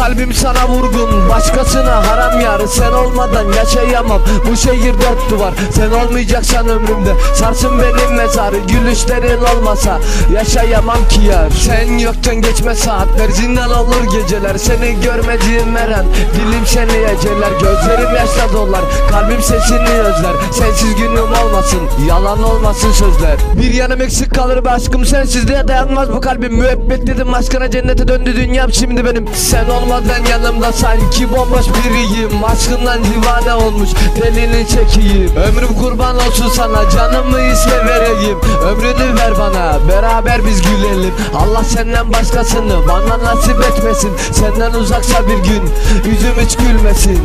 kalbim sana vurgun Başkasına haram yar. Sen olmadan yaşayamam Bu şehir dört duvar. Sen olmayacaksan ömrümde Sarsın benim mezarı. Gülüşlerin olmasa Yaşayamam ki yar. Sen yokken geçme saatler Zindan olur geceler. Seni görmediğim her Dilim seni eceler. Gözlerim yaşla dolar Kalbim sesini özler. Sensiz günüm olmasın Yalan olmasın sözler. Bir yanım eksik kalır be aşkım Sensizliğe dayanmaz bu kalbim. Müebbet dedim aşkına cennete döndü dünyam. Şimdi benim Sen olmadan yanımda sanki bomboş biriyim. Aşkından divane olmuş delinin çekiyim. Ömrüm kurban olsun sana canımı ise vereyim. Ömrünü ver bana beraber biz gülelim. Allah senden başkasını bana nasip etmesin. Senden uzaksa bir gün yüzüm hiç gülmesin